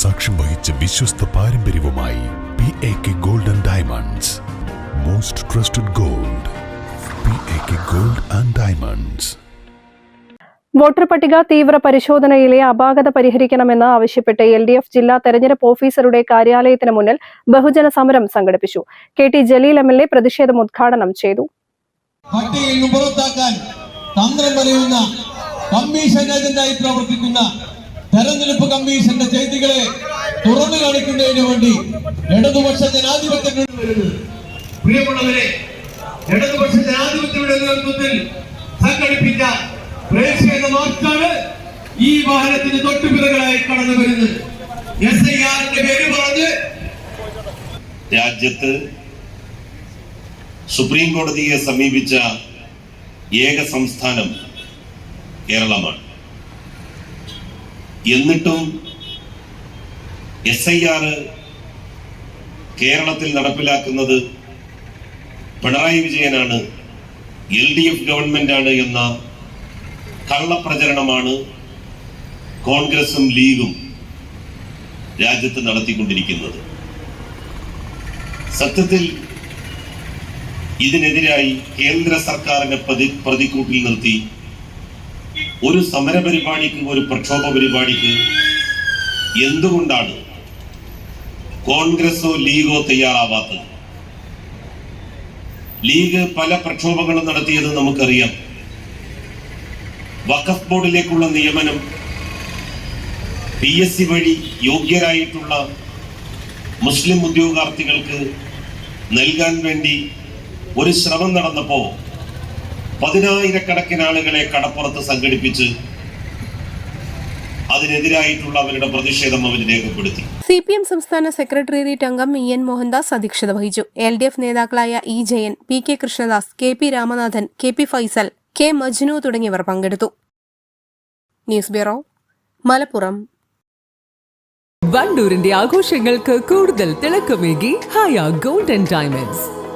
സാക്ഷ്യം വഹിച്ച വിശ്വസ്ത പാരമ്പര്യവുമായി P A K gold and diamonds most trusted gold P A K gold and diamonds voter പട്ടിക തീവ്ര പരിശോധനയിലെ അപാകത പരിഹരിക്കണമെന്ന് ആവശ്യപ്പെട്ട് എൽ ഡി എഫ് ജില്ലാ തെരഞ്ഞെടുപ്പ് ഓഫീസറുടെ കാര്യാലയത്തിന് മുന്നിൽ ബഹുജന സമരം സംഘടിപ്പിച്ചു. K T Jaleel M L A പ്രതിഷേധം ഉദ്ഘാടനം ചെയ്തു. തന്ത്രം പറയുന്ന കമ്മീഷൻ ഏജന്റായി പ്രവർത്തിക്കുന്ന തെരഞ്ഞെടുപ്പ് കമ്മീഷന്റെ ചെയ്തികളെ തുറന്നു കാണിക്കുന്നതിന് വേണ്ടി ഇടതുപക്ഷ ജനാധിപത്യം പ്രിയമുള്ളവരെ ഇടതുപക്ഷ ജനാധിപത്യയുടെ നേതൃത്വത്തിൽ സംഘടിപ്പിച്ച പ്രേക്ഷക മാർച്ചാണ് ഈ വാഹനത്തിന് തൊട്ടുപിറകളായി കടന്നു വരുന്നത്. എസ് ഐ ആറിന്റെ പേര് പറഞ്ഞ് രാജ്യത്ത് സുപ്രീം കോടതിയെ സമീപിച്ച ഏക സംസ്ഥാനം കേരളമാണ്. എന്നിട്ടും എസ് ഐ ആർ കേരളത്തിൽ നടപ്പിലാക്കുന്നത് പിണറായി വിജയനാണ് എൽ ഡി എഫ് ഗവൺമെന്റാണ് എന്ന കള്ളപ്രചരണമാണ് കോൺഗ്രസും ലീഗും രാജ്യത്ത് നടത്തിക്കൊണ്ടിരിക്കുന്നത്. സത്യത്തിൽ ഇതിനെതിരായി കേന്ദ്ര സർക്കാരിനെ പ്രതി പ്രതിക്കൂട്ടിൽ നിർത്തി ഒരു സമര പരിപാടിക്ക് ഒരു പ്രക്ഷോഭ പരിപാടിക്ക് എന്തുകൊണ്ടാണ് കോൺഗ്രസോ ലീഗോ തയ്യാറാവാത്തത്? ലീഗ് പല പ്രക്ഷോഭങ്ങളും നടത്തിയത് നമുക്കറിയാം. വഖഫ് ബോർഡിലേക്കുള്ള നിയമനം പി എസ് സി വഴി യോഗ്യരായിട്ടുള്ള മുസ്ലിം ഉദ്യോഗാർത്ഥികൾക്ക് നൽകാൻ വേണ്ടി ഒരു ശ്രമം നടന്നപ്പോ പതിനായിരക്കണക്കിന് ആളുകളെ കടപ്പുറത്ത് സംഘടിപ്പിച്ച് അതിനെതിരായിട്ടുള്ള അവരുടെ പ്രതിഷേധം അവർ രേഖപ്പെടുത്തി. സി പി എം സംസ്ഥാന സെക്രട്ടേറിയറ്റ് അംഗം ഇ എൻ മോഹൻദാസ് അധ്യക്ഷത വഹിച്ചു. എൽ ഡി എഫ് നേതാക്കളായ E Jayan P K Krishnadas K P Ramanathan K P Faisal K Majnu തുടങ്ങിയവർ പങ്കെടുത്തു. News bureau Malappuram. വണ്ടൂരിന്റെ ആഘോഷങ്ങൾക്ക് കൂടുതൽ തിളക്കമേകി ഹയ ഗോൾഡൻ ഡയമണ്ട്സ്.